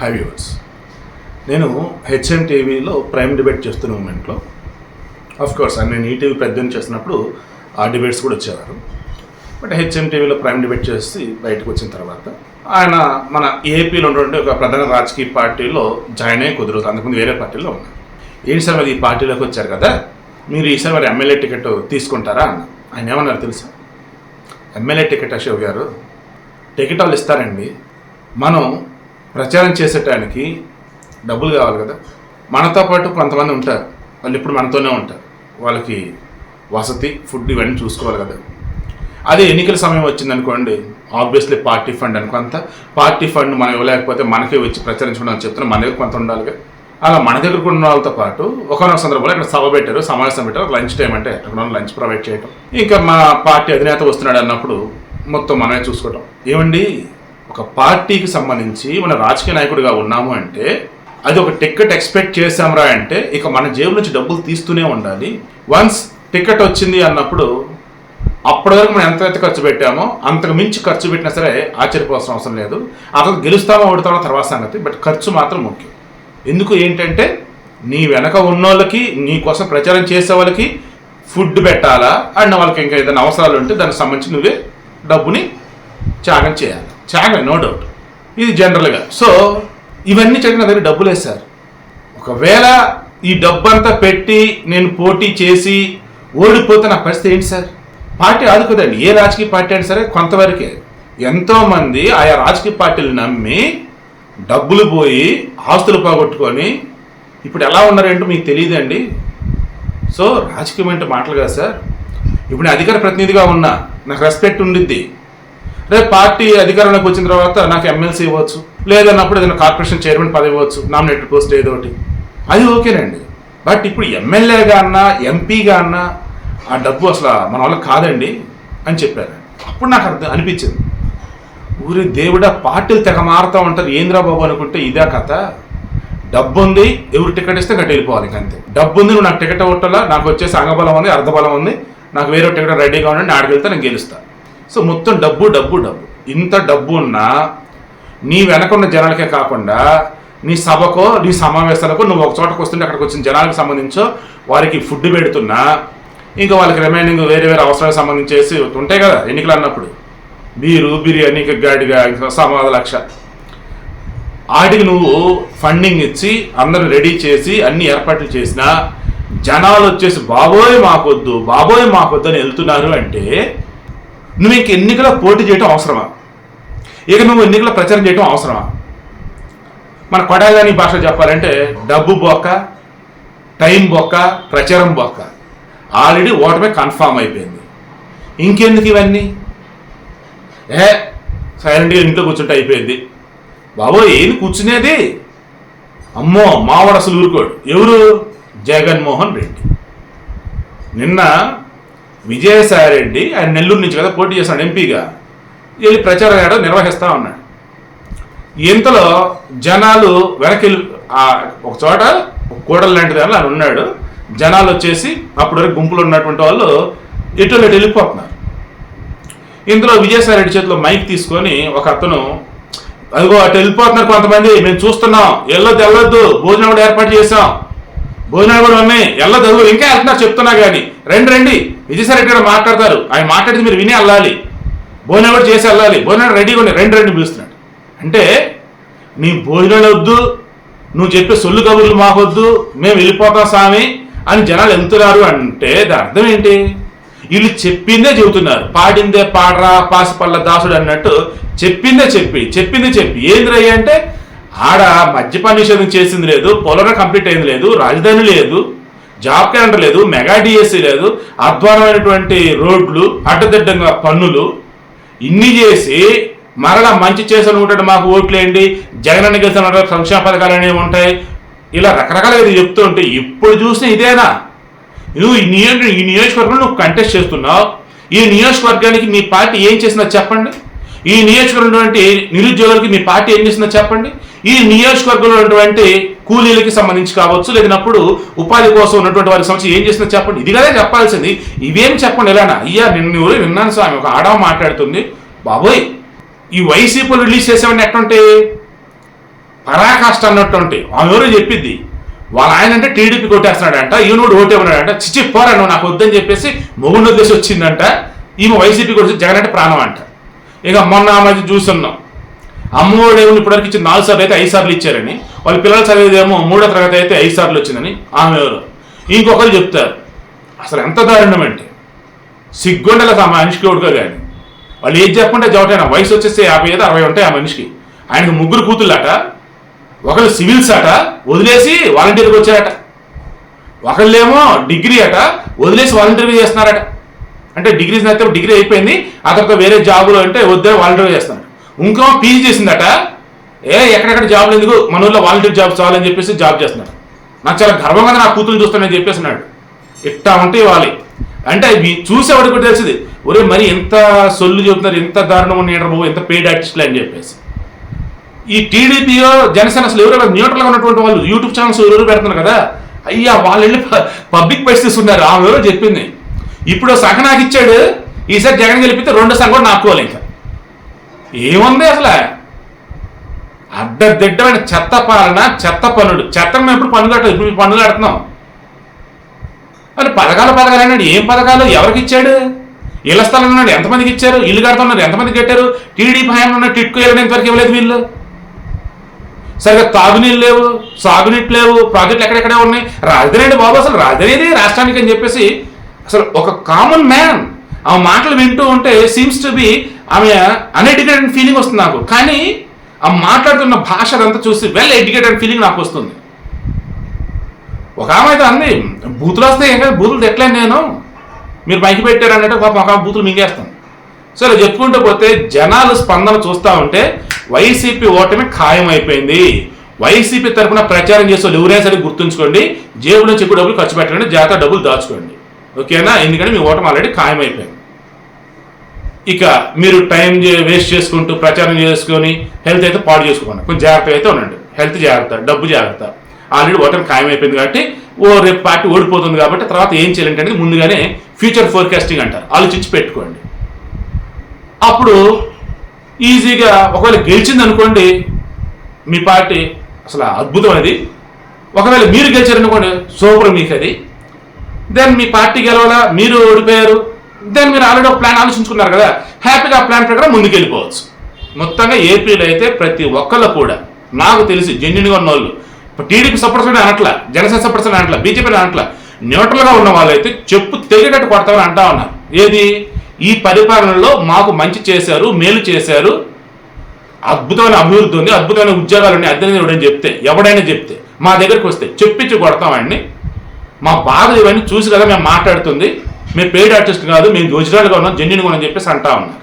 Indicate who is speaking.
Speaker 1: High viewers నేను HM టీవీలో prime debate చేస్తున్న మూమెంట్లో ఆఫ్ కోర్స్ నేను ఈటీవీ పెద్దని చేసినప్పుడు ఆ డిబేట్స్ కూడా వచ్చేవారు. బట్ హెచ్ఎం టీవీలో ప్రైమ్ డిబేట్ చేసి బయటకు వచ్చిన తర్వాత ఆయన మన ఏపీలో ఉన్నటువంటి ఒక ప్రధాన రాజకీయ పార్టీలో జాయిన్ అయ్యి కుదరదు అంతకుముందు వేరే పార్టీలో ఉన్నారు. ఏంటి సార్ మరి ఈ పార్టీలోకి వచ్చారు కదా? మీరు ఈసారి మరి ఎమ్మెల్యే టికెట్ తీసుకుంటారా? అన్న ఆయన ఏమన్నారు తెలుసా? MLA ticket Ashok garu ticket వాళ్ళు ఇస్తారండి. మనం ప్రచారం చేసేటానికి డబ్బులు కావాలి కదా. మనతో పాటు కొంతమంది ఉంటారు. వాళ్ళు ఇప్పుడు మనతోనే ఉంటారు. వాళ్ళకి వసతి ఫుడ్ ఇవన్నీ చూసుకోవాలి కదా. అదే ఎన్నికల సమయం వచ్చిందనుకోండి ఆబ్వియస్లీ పార్టీ ఫండ్ అనుకుంత పార్టీ ఫండ్ మనం ఇవ్వలేకపోతే మనకే వచ్చి ప్రచారించడం అని చెప్తున్నా మన దగ్గర కొంత ఉండాలిగా. అలా మన దగ్గర ఉన్న వాళ్ళతో పాటు ఒకనొక సందర్భంలో ఇక్కడ సభ పెట్టారు సమావేశం పెట్టారు లంచ్ టైం అంటే అక్కడ లంచ్ ప్రొవైడ్ చేయడం ఇంకా మా పార్టీ అధినేత వస్తున్నాడు అన్నప్పుడు మొత్తం మనమే చూసుకోవటం. ఏమండి? ఒక పార్టీకి సంబంధించి మన రాజకీయ నాయకుడిగా ఉన్నాము అంటే అది ఒక టికెట్ ఎక్స్పెక్ట్ చేశాంరా అంటే ఇక మన జేబు నుంచి డబ్బులు తీస్తూనే ఉండాలి. వన్స్ టికెట్ వచ్చింది అన్నప్పుడు అప్పటి వరకు మనం ఎంతైతే ఖర్చు పెట్టామో అంతకు మించి ఖర్చు పెట్టినా సరే ఆశ్చర్యపోవాల్సిన అవసరం లేదు. అతను గెలుస్తామో ఓడతామో తర్వాత సంగతి బట్ ఖర్చు మాత్రం ముఖ్యం. ఎందుకు ఏంటంటే నీ వెనక ఉన్నోళ్ళకి నీ కోసం ప్రచారం చేసే వాళ్ళకి ఫుడ్ పెట్టాలా? అండ్ వాళ్ళకి ఇంకా ఏదైనా అవసరాలు ఉంటే దానికి సంబంధించి నువ్వే డబ్బుని త్యాగం చేయాలి. త్యాగం నో డౌట్ ఇది జనరల్గా సో ఇవన్నీ చెప్పిన దగ్గర డబ్బులు సార్ ఒకవేళ ఈ డబ్బంతా పెట్టి నేను పోటీ చేసి ఓడిపోతే నా పరిస్థితి ఏంటి సార్ పార్టీ ఆదుకోదండి. ఏ రాజకీయ పార్టీ అయినా సరే కొంతవరకే. ఎంతోమంది ఆయా రాజకీయ పార్టీలు నమ్మి డబ్బులు పోయి ఆస్తులు పోగొట్టుకొని ఇప్పుడు ఎలా ఉన్నారేంటో మీకు తెలియదండి. సో రాజకీయం అంటే మాటలు కదా సార్ ఇప్పుడు నేను అధికార ప్రతినిధిగా ఉన్నా. నాకు రెస్పెక్ట్ ఉండిద్ది. రేపు పార్టీ అధికారంలోకి వచ్చిన తర్వాత నాకు ఎమ్మెల్సీ ఇవ్వచ్చు లేదన్నప్పుడు ఏదైనా కార్పొరేషన్ చైర్మన్ పదవి ఇవ్వచ్చు నామినేటెడ్ పోస్ట్ ఏదో ఒకటి. అది ఓకేనండి. బట్ ఇప్పుడు ఎమ్మెల్యేగా అన్నా ఎంపీగా అన్నా ఆ డబ్బు అసలు మన వల్ల కాదండి అని చెప్పారు. అప్పుడు నాకు అర్థం అనిపించింది. ఊరి దేవుడా పార్టీలు తెగ మారుతూ ఉంటారు. ఏంద్రా బాబు అనుకుంటే ఇదే కథ. డబ్బు ఉంది ఎవరు టికెట్ ఇస్తే గట్టి వెళ్ళిపోవాలి అంతే. డబ్బు ఉంది నువ్వు నాకు టికెట్ కొట్టాలా? నాకు వచ్చేసి అంగబలం ఉంది అర్ధబలం ఉంది. నాకు వేరే టికెట్ రెడీగా ఉండండి ఆడికి వెళ్తే నేను గెలుస్తా. సో మొత్తం డబ్బు డబ్బు డబ్బు. ఇంత డబ్బు ఉన్నా నీ వెనకున్న జనాలకే కాకుండా నీ సభకో నీ సమావేశాలకు నువ్వు ఒక చోటకు వస్తుంటే అక్కడికి వచ్చిన జనాలకు సంబంధించో వారికి ఫుడ్ పెడుతున్నా ఇంకా వాళ్ళకి రిమైనింగ్ వేరే వేరే అవసరాలకు సంబంధించేసి ఉంటాయి కదా ఎన్నికలు అన్నప్పుడు. బీరు బిర్యానీ ఇంకా గాడిగా ఇంకా సమాధ లక్ష. వాటికి నువ్వు ఫండింగ్ ఇచ్చి అందరూ రెడీ చేసి అన్ని ఏర్పాట్లు చేసినా జనాలు వచ్చేసి బాబోయ్ మాకొద్దు బాబోయ్ మాకొద్దు అని వెళ్తున్నారు అంటే నువ్వు ఇంక ఎన్నికల పోటీ చేయడం అవసరమా? ఇక నువ్వు ఎన్నికల ప్రచారం చేయడం అవసరమా? మన కొడాలని భాష చెప్పాలంటే డబ్బు బొక్క టైం బొక్క ప్రచారం బొక్క. ఆల్రెడీ ఓటమే కన్ఫామ్ అయిపోయింది. ఇంకెందుకు ఇవన్నీ? ఏ సైలెంట్గా ఇంట్లో కూర్చుంటే అయిపోయింది. బాబోయ్ ఏది కూర్చునేది? అమ్మో మావాడు అసలు ఊరుకోడు ఎవరు? జగన్మోహన్ రెడ్డి. నిన్న విజయసాయి రెడ్డి ఆయన నెల్లూరు నుంచి కదా పోటీ చేశాడు ఎంపీగా. వెళ్ళి ప్రచారం ఏడా నిర్వహిస్తా ఉన్నాడు. ఇంతలో జనాలు వెనక్కి ఒక చోట కూడలు లాంటిది అని ఆయన ఉన్నాడు. జనాలు వచ్చేసి అప్పటి వరకు గుంపులు ఉన్నటువంటి వాళ్ళు ఎటు వెళ్ళిపోతున్నారు. ఇందులో విజయసాయి రెడ్డి చేతిలో మైక్ తీసుకొని ఒక అతను అదిగో అటు వెళ్ళిపోతున్నారు కొంతమంది మేము చూస్తున్నాం వెళ్ళొద్దు వెళ్ళొద్దు భోజనం కూడా ఏర్పాటు చేసాం భోజనాలు కూడా ఉన్నాయి వెళ్ళొద్దు ఇంకా వెళ్తున్నారు చెప్తున్నా కానీ రండి రండి. విజయసాయి రెడ్డి గారు మాట్లాడతారు. ఆయన మాట్లాడితే మీరు విని అల్లాలి. భోజనం కూడా చేసి వెళ్ళాలి భోజనం రెడీగా ఉన్నాయి రెండు రెండు పిలుస్తున్నాడు. అంటే నీ భోజనాలు వద్దు నువ్వు చెప్పే సొల్లు కబుర్లు మాకొద్దు మేము వెళ్ళిపోతాం స్వామి అని జనాలు వెళ్తున్నారు అంటే దాని అర్థం ఏంటి? వీళ్ళు చెప్పిందే చెబుతున్నారు. పాడిందే పాడరా పాసిపల్ల దాసుడు అన్నట్టు చెప్పిందే చెప్పి చెప్పిందే చెప్పి. ఏంద్రయ్య అంటే ఆడ మద్యపాన నిషేధం చేసింది లేదు పోలవరం కంప్లీట్ అయింది లేదు రాజధాని లేదు జాబ్ క్యాలెండర్ లేదు మెగా డిఎస్సి లేదు అధ్వానమైనటువంటి రోడ్లు అడ్డదిడ్డంగా పన్నులు ఇన్ని చేసి మరలా మంచి చేసిన ఉంటాడు మాకు ఓట్లేండి జగనన్న గెలిచిన సంక్షేమ పథకాలు అనేవి ఉంటాయి. ఇలా రకరకాలుగా చెప్తూ ఉంటే ఇప్పుడు చూస్తే ఇదేనా? నువ్వు ఈ నియోజక ఈ నియోజకవర్గంలో నువ్వు కంటెస్ట్ చేస్తున్నావు. ఈ నియోజకవర్గానికి మీ పార్టీ ఏం చేసినా చెప్పండి. ఈ నియోజకవర్గం నిరుద్యోగులకి మీ పార్టీ ఏం చేసిందో చెప్పండి. ఈ నియోజకవర్గంలో ఉన్నటువంటి కూలీలకి సంబంధించి కావచ్చు లేదన్నప్పుడు ఉపాధి కోసం ఉన్నటువంటి వారికి సంబంధించి ఏం చేసినా చెప్పండి. ఇది కదా చెప్పాల్సింది. ఇవేం చెప్పండి ఎలానా అయ్యా నిన్ను విన్నాను స్వామి ఒక ఆడవ మాట్లాడుతుంది. బాబోయ్ ఈ వైసీపీలు రిలీజ్ చేసేవన్నీ ఎట్లుంటాయి పరాకాష్ట అన్నట్టుంటే. ఆమె ఎవరో చెప్పిద్ది. వాళ్ళ ఆయన అంటే టీడీపీ కొట్టేస్తున్నాడంట ఈయన కూడా ఓటేమన్నాడంట చిచ్చి పోరా నువ్వు నాకు వద్దని చెప్పేసి మొగుడు ఉద్దేశం వచ్చిందంట. ఈమె వైసీపీ కొట్టి జగన్ అంటే ప్రాణం అంట. ఇక మొన్న మధ్య చూస్తున్నాం. అమ్మఒడి ఏమో ఇప్పటివరకు ఇచ్చిన నాలుగు సార్లు అయితే ఐదు సార్లు ఇచ్చారని. వాళ్ళ పిల్లలు చదివేదేమో మూడో తరగతి అయితే ఐదు సార్లు వచ్చిందని ఆమె ఎవరు? ఇంకొకరు చెప్తారు. అసలు ఎంత దారుణం అంటే సిగ్గుండల ఆ మనిషికి ఉడక కానీ వాళ్ళు ఏం చెప్పంటే జవటైనా వయసు వచ్చేస్తే యాభై ఐదు అరవై ఉంటాయి ఆ మనిషికి. ఆయనకు ముగ్గురు కూతుళ్ళట ఒకళ్ళు సివిల్స్ అట వదిలేసి వాలంటీర్కి వచ్చారట. ఒకళ్ళేమో డిగ్రీ అట వదిలేసి వాలంటీర్ చేస్తున్నారట. అంటే డిగ్రీ అయితే డిగ్రీ అయిపోయింది ఆ తర్వాత వేరే జాబులు అంటే వద్దే వాలంటీర్ చేస్తున్నారు. ఇంకో పీజీ చేసిందట. ఏ ఎక్కడెక్కడ జాబ్ ఎందుకు? మన ఊళ్ళో వాలంటీర్ జాబ్ చాలని చెప్పేసి జాబ్ చేస్తున్నాడు. నాకు చాలా గర్వంగా నా కూతురు చూస్తానని చెప్పేసినాడు. ఇట్టా ఉంటే ఇవ్వాలి. అంటే అవి చూసేవాడు కూడా తెలిసింది? ఒరే మరి ఎంత సొల్లు చెబుతున్నారు ఎంత దారుణం ఉన్నాడు బాబు ఎంత పేడ్ ఆర్టిస్టులు అని చెప్పేసి. ఈ టీడీపీయో జనసేన అసలు ఎవరు న్యూట్రల్గా ఉన్నటువంటి వాళ్ళు యూట్యూబ్ ఛానల్స్ ఎవరు పెడుతున్నారు కదా. అయ్యా వాళ్ళు వెళ్ళి పబ్లిక్ పరిస్థితి ఉన్నారు ఆమె ఎవరో చెప్పింది. ఇప్పుడు సగం నాకు ఇచ్చాడు. ఈసారి జగన్ గెలిపితే రెండు సగం కూడా నాకోవాలి ఇంకా. ఏముంది అసలు? అడ్డదిడ్డమైన చెత్త పాలన చెత్త పనులు. చెత్త మేము ఎప్పుడు పనులు కట్టదు ఇప్పుడు మేము కడుతున్నాం. మరి పథకాలు పథకాలు అన్నాడు. ఏం పథకాలు? ఎవరికి ఇచ్చాడు? ఇళ్ళ స్థలం ఉన్నాడు ఎంతమందికి ఇచ్చారు? ఇల్లు కడుతున్నారు. ఎంతమంది కట్టారు? టీడీపీ హయాంలో ఉన్న టిట్కు ఇవ్వడానికి వరకు ఇవ్వలేదు వీళ్ళు. సరిగ్గా తాగునీళ్ళు లేవు సాగునీళ్ళు లేవు ప్రాజెక్టులు ఎక్కడెక్కడే ఉన్నాయి? రాజధాని బాబు అసలు రాజధాని రాష్ట్రానికి అని చెప్పేసి అసలు ఒక కామన్ మ్యాన్ ఆమె మాటలు వింటూ ఉంటే సీమ్స్ టు బి ఆమె అన్ఎడ్యుకేటెడ్ ఫీలింగ్ వస్తుంది నాకు. కానీ ఆ మాట్లాడుతున్న భాష అదంతా చూసి వెల్ ఎడ్యుకేటెడ్ ఫీలింగ్ నాకు వస్తుంది. ఒక ఆమె అయితే అంది బూతులు వస్తే ఏం కదా బూతులు తెట్లేను నేను. మీరు పైకి పెట్టారు పాప ఒక బూతులు మింగేస్తాను సరే చెప్పుకుంటూ పోతే జనాలు స్పందన చూస్తూ ఉంటే వైసీపీ ఓటమి ఖాయం అయిపోయింది వైసీపీ తరపున ప్రచారం చేసే వాళ్ళు ఎవరైనా సరే గుర్తుంచుకోండి జేబులో చెప్పు డబ్బులు ఖర్చు పెట్టండి జాగ్రత్త డబ్బులు దాచుకోండి. ఓకేనా? ఎందుకంటే మీ ఓటమి ఆల్రెడీ ఖాయం అయిపోయింది ఇక మీరు టైం వేస్ట్ చేసుకుంటూ ప్రచారం చేసుకొని హెల్త్ అయితే పాడు చేసుకోండి కొంచెం జాగ్రత్తగా అయితే ఉండండి. హెల్త్ జాగ్రత్త డబ్బు జాగ్రత్త. ఆల్రెడీ ఓటమి ఖాయం అయిపోయింది కాబట్టి ఓ రేపు పార్టీ ఓడిపోతుంది కాబట్టి తర్వాత ఏం చేయాలంటే ముందుగానే ఫ్యూచర్ ఫోర్కాస్టింగ్ అంటారు. ఆలోచించి పెట్టుకోండి. అప్పుడు ఈజీగా ఒకవేళ గెలిచింది అనుకోండి మీ పార్టీ అసలు అద్భుతం అది ఒకవేళ మీరు గెలిచారనుకోండి సూపర్ మీకు అది దెన్ మీ పార్టీ గెలవాలా? మీరు ఓడిపోయారు. దాన్ని మీరు ఆల్రెడీ ఒక ప్లాన్ ఆలోచించుకున్నారు కదా. హ్యాపీగా ఆ ప్లాన్ ప్రకారం ముందుకెళ్ళిపోవచ్చు. మొత్తంగా ఏపీలో అయితే ప్రతి ఒక్కళ్ళు కూడా నాకు తెలిసి జెన్యున్గా ఉన్న వాళ్ళు టీడీపీ సపోర్ట్స్ అనట్లా జనసేన సపోర్ట్స్ అనట్లా బీజేపీ అనట్లా న్యూట్రల్గా ఉన్న వాళ్ళైతే చెప్పు తెలియటట్టు కొడతామని అంటా ఉన్నారు. ఏది? ఈ పరిపాలనలో మాకు మంచి చేశారు మేలు చేశారు అద్భుతమైన అభివృద్ధి ఉంది అద్భుతమైన ఉద్యోగాలు ఉన్నాయి అద్దెని ఇవ్వడం చెప్తే ఎవడైనా చెప్తే మా దగ్గరికి వస్తే చెప్పించి కొడతామండి మా బాధలు ఇవన్నీ చూసి కదా మేము మాట్లాడుతుంది. మేము పెయిడ్ ఆర్టిస్ట్ కాదు మేము ఒరిజినల్గా ఉన్నాం జెన్యున్గా ఉన్నాం చెప్పేసి అంటా ఉన్నారు.